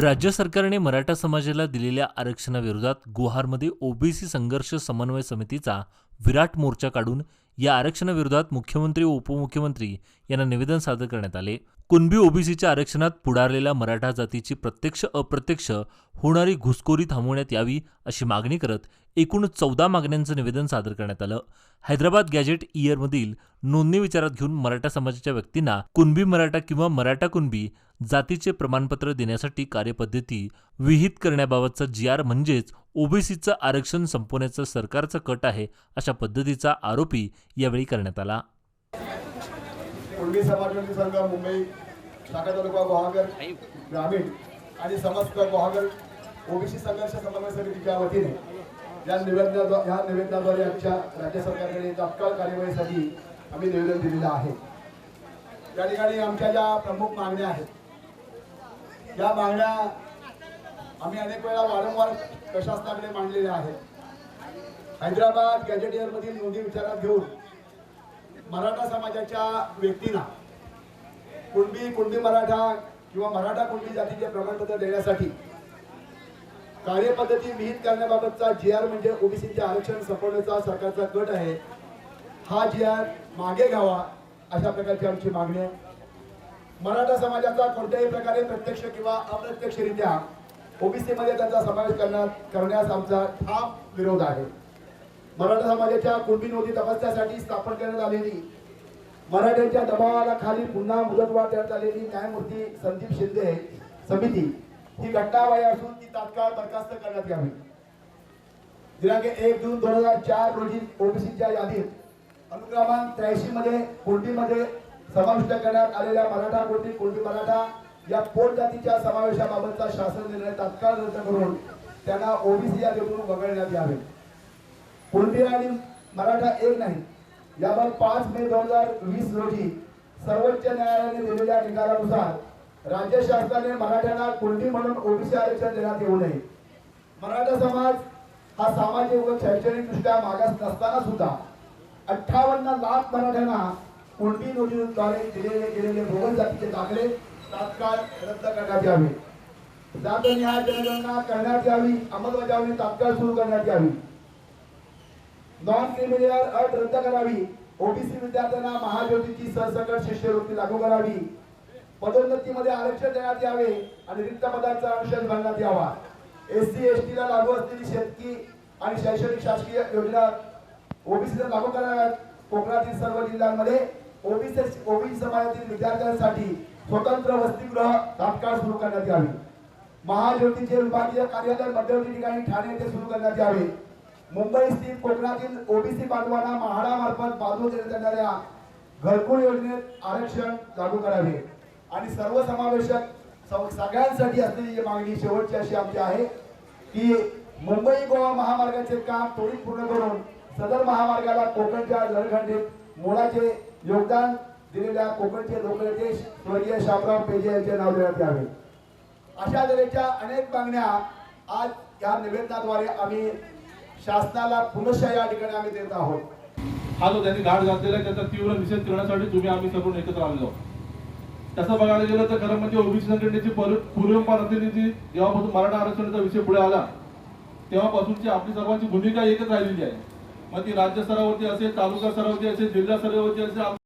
राज्य सरकारने मराठा समाजाला दिलेल्या आरक्षणाविरोधात गुहारमध्ये ओबीसी संघर्ष समन्वय समितीचा विराट मोर्चा काढून या आरक्षणाविरोधात मुख्यमंत्री व उपमुख्यमंत्री यांना निवेदन सादर करण्यात आले. कुणबी ओबीसीच्या आरक्षणात पुढारलेल्या मराठा जातीची प्रत्यक्ष अप्रत्यक्ष होणारी घुसखोरी थांबवण्यात यावी अशी मागणी करत एकूण चौदा मागण्यांचं निवेदन सादर करण्यात आलं. हैदराबाद गॅजेट इयरमधील नोंदणी विचारात घेऊन मराठा समाजाच्या व्यक्तींना कुणबी मराठा किंवा मराठा कुणबी जातीचे प्रमाणपत्र देण्यासाठी कार्यपद्धती विहित करण्याबाबतचा जी आर म्हणजेच ओबीसीचं आरक्षण संपवण्याचं सरकारचं कट आहे अशा पद्धतीचा आरोपी यावेळी करण्यात आला. कुणबी समाजवादी संघ मुंबई शाखा तालुका गुहागर ग्रामीण आणि समस्त गुहागर ओबीसी संघर्ष समन्वय समितीच्या वतीने या निवेदना या निवेदनाद्वारे आमच्या राज्य सरकारकडे तात्काळ कार्यवाहीसाठी आम्ही निवेदन दिलेलं आहे. या ठिकाणी आमच्या ज्या प्रमुख मागण्या आहेत या मागण्या आम्ही अनेक वेळा वारंवार प्रशासनाकडे मांडलेल्या आहेत. हैदराबाद गॅजेटियरमधील नोंदी विचारात घेऊन मराठा समाजाच्या व्यक्तींना कुणबी कुणबी मराठा किंवा मराठा कुणबी जातीचे प्रमाणपत्र देण्यासाठी कार्यपद्धती विहित करण्याबाबतचा जी आर म्हणजे ओबीसीचे आरक्षण संपवण्याचा सरकारचा गट आहे. हा जी आर मागे घ्यावा अशा प्रकारची आमची मागणी आहे. मराठा समाजाचा कोणत्याही प्रकारे प्रत्यक्ष किंवा अप्रत्यक्षरित्या ओबीसी मध्ये त्यांचा समावेश करण्यात करण्यास आमचा ठाम विरोध आहे. मराठा समाजाच्या कुणबी नोंदी तपासण्यासाठी स्थापन करण्यात आलेली मराठ्यांच्या दबावाला खाली पुन्हा मुदतवाढ देण्यात आलेली न्यायमूर्ती संदीप शिंदे समिती ही घटनाबाह्य असून ती तात्काळ बरखास्त करण्यात यावी. दिनांक एक जून दोन हजार चार रोजी ओबीसीच्या यादीत अनुक्रमांक त्र्याऐंशी मध्ये कुणबीमध्ये समाविष्ट करण्यात आलेल्या मराठा कोटी कोल्टी मराठा या पोट जातीच्या समावेशाबाबतचा शासन निर्णय तात्काळ रद्द करून त्यांना ओबीसी यादीतून वगळण्यात यावे. कोल्टी आणि मराठा एक नाही यावर पाच मे दोन हजार वीस रोजी सर्वोच्च न्यायालयाने दिलेल्या निकालानुसार राज्य शासनाने मराठ्यांना कुणबी म्हणून ओबीसी आरक्षण देण्यात येऊ नये. मराठा समाज हा सामाजिक व शैक्षणिक दृष्ट्या मागास नसताना सुद्धा अठ्ठावन्न लाख मराठ्यांना कुणबी योजनेद्वारे दिलेले गेलेले भोगल जातीचे दाखले तात्काळ रद्द करण्यात यावे. जात न्याय जनगणना करण्यात यावी अंमलबजावणी तात्काळ सुरू करण्यात यावी. नॉन क्रिमिनल अट रद्द करावी. ओबीसी विद्यार्थ्यांना महाज्योतीची सरसकट शिष्यवृत्ती लागू करावी. पदोन्नतीमध्ये आरक्षण देण्यात यावे आणि रिक्त पदांचा अनुशेष भरण्यात यावा. एससी एसटी ला लागू असलेली शेतकी आणि शैक्षणिक शासकीय योजना ओबीसीला लागू कराव्यात. कोकणातील सर्व जिल्ह्यांमध्ये ओबीसी ओबीसी समाजातील विद्यार्थ्यांसाठी स्वतंत्र वसतिगृह तात्काळ सुरू करण्यात यावे. महाज्योतीचे विभागीय कार्यालय मध्यवर्ती ठिकाणी ठाणे येथे सुरू करण्यात यावे. मुंबई स्थित कोकणातील ओबीसी बांधवांना म्हाडामार्फत बाजू देण्यात येणाऱ्या घरकुल योजनेत आरक्षण लागू करावे. आणि सर्वसमावेशक सगळ्यांसाठी असलेली मागणी शेवटची अशी आमची आहे की मुंबई गोवा महामार्गाचे काम त्वरित पूर्ण करून सदर महामार्गाला कोकणच्या जलखंडीत मोलाचे योगदान दिलेल्या कोकणचे लोकनेते स्वर्गीय शामराव पेजे यांचे नाव देण्यात यावे. अशा तऱ्हेच्या अनेक मागण्या आज या निवेदनाद्वारे आम्ही शासनाला पुनश्च या ठिकाणी आम्ही देत आहोत हा जो त्यांनी घाट घातलेला आहे त्याचा तीव्र निषेध करण्यासाठी तुम्ही आम्ही सर्व एकत्र आलेलो आहोत. तसं बघायला गेलं तर खरं म्हणजे ओबीसी संघटनेची पूर्व- पूर्वपार जेव्हापासून मराठा आरक्षणाचा विषय पुढे आला तेव्हापासूनची आपली सर्वांची भूमिका एकच राहिलेली आहे मग ती राज्य स्तरावरती असेल तालुका स्तरावरती असेल जिल्हा स्तरावरती असेल